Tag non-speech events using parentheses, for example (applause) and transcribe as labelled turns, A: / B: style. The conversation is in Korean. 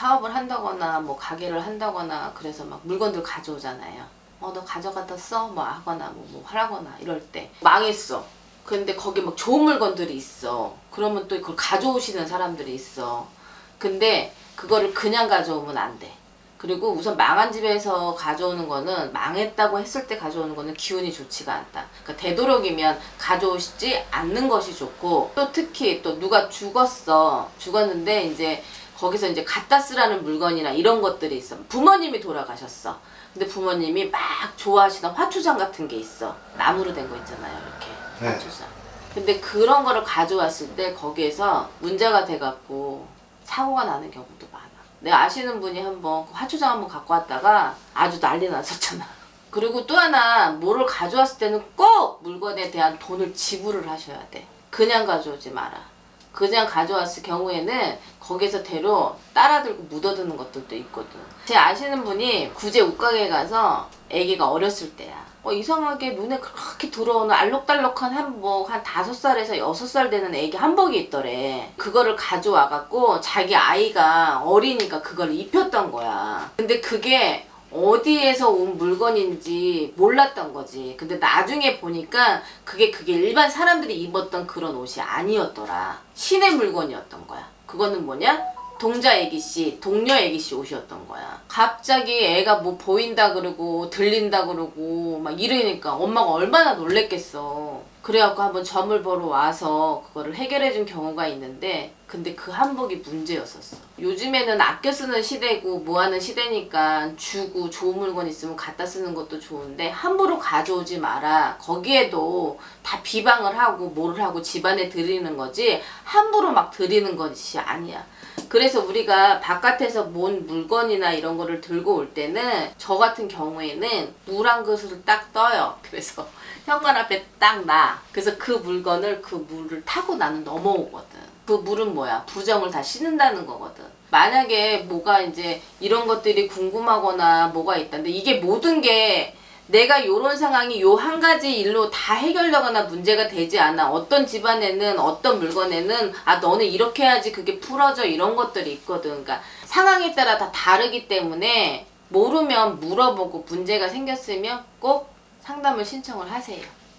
A: 사업을 한다거나 뭐 가게를 한다거나 그래서 막 물건들 가져오잖아요. 어 너 가져갔다 써? 뭐 하거나 뭐, 뭐 하라거나 이럴 때 망했어. 근데 거기 막 좋은 물건들이 있어. 그러면 또 그걸 가져오시는 사람들이 있어. 근데 그거를 그냥 가져오면 안 돼. 그리고 우선 망한 집에서 가져오는 거는 망했다고 했을 때 가져오는 거는 기운이 좋지가 않다. 그러니까 되도록이면 가져오시지 않는 것이 좋고 또 특히 또 누가 죽었어. 죽었는데 이제 거기서 이제 갖다 쓰라는 물건이나 이런 것들이 있어. 부모님이 돌아가셨어. 근데 부모님이 막 좋아하시던 화초장 같은 게 있어. 나무로 된 거 있잖아요. 이렇게.
B: 네.
A: 화초장. 근데 그런 거를 가져왔을 때 거기에서 문제가 돼갖고 사고가 나는 경우도 많아. 내가 아시는 분이 한번 그 화초장 한번 갖고 왔다가 아주 난리 났었잖아. (laughs) 그리고 또 하나 뭐를 가져왔을 때는 꼭 물건에 대한 돈을 지불을 하셔야 돼. 그냥 가져오지 마라. 그냥 가져왔을 경우에는 거기서 대로 따라들고 묻어드는 것들도 있거든. 제 아시는 분이 구제 옷가게 가서 아기가 어렸을 때야. 어, 이상하게 눈에 그렇게 들어오는 알록달록한 한복 한 다섯 살에서 여섯 살 되는 애기 한복이 있더래. 그거를 가져와갖고 자기 아이가 어리니까 그걸 입혔던 거야. 근데 그게 어디에서 온 물건인지 몰랐던 거지. 근데 나중에 보니까 그게 그게 일반 사람들이 입었던 그런 옷이 아니었더라. 신의 물건이었던 거야. 그거는 뭐냐? 동자 애기 씨, 동료 애기 씨 옷이었던 거야. 갑자기 애가 뭐 보인다 그러고 들린다 그러고 막 이러니까 엄마가 얼마나 놀랬겠어. 그래갖고 한번 점을 보러 와서 그거를 해결해 준 경우가 있는데 근데 그 한복이 문제였었어. 요즘에는 아껴 쓰는 시대고 뭐 하는 시대니까 주고 좋은 물건 있으면 갖다 쓰는 것도 좋은데 함부로 가져오지 마라. 거기에도 다 비방을 하고 뭐를 하고 집안에 드리는 거지 함부로 막 드리는 것이 아니야. 그래서 우리가 바깥에서 뭔 물건이나 이런 거를 들고 올 때는 저 같은 경우에는 물 한 그릇을 딱 떠요. 그래서 (laughs) 현관 앞에 딱 놔. 그래서 그 물건을 그 물을 타고 나는 넘어오거든. 그 물은 뭐야? 부정을 다 씻는다는 거거든. 만약에 뭐가 이제 이런 것들이 궁금하거나 뭐가 있다는데 이게 모든 게 내가 요런 상황이 요 한 가지 일로 다 해결되거나 문제가 되지 않아. 어떤 집안에는 어떤 물건에는 아 너는 이렇게 해야지 그게 풀어져 이런 것들이 있거든. 그러니까 상황에 따라 다 다르기 때문에 모르면 물어보고 문제가 생겼으면 꼭 상담을 신청을 하세요.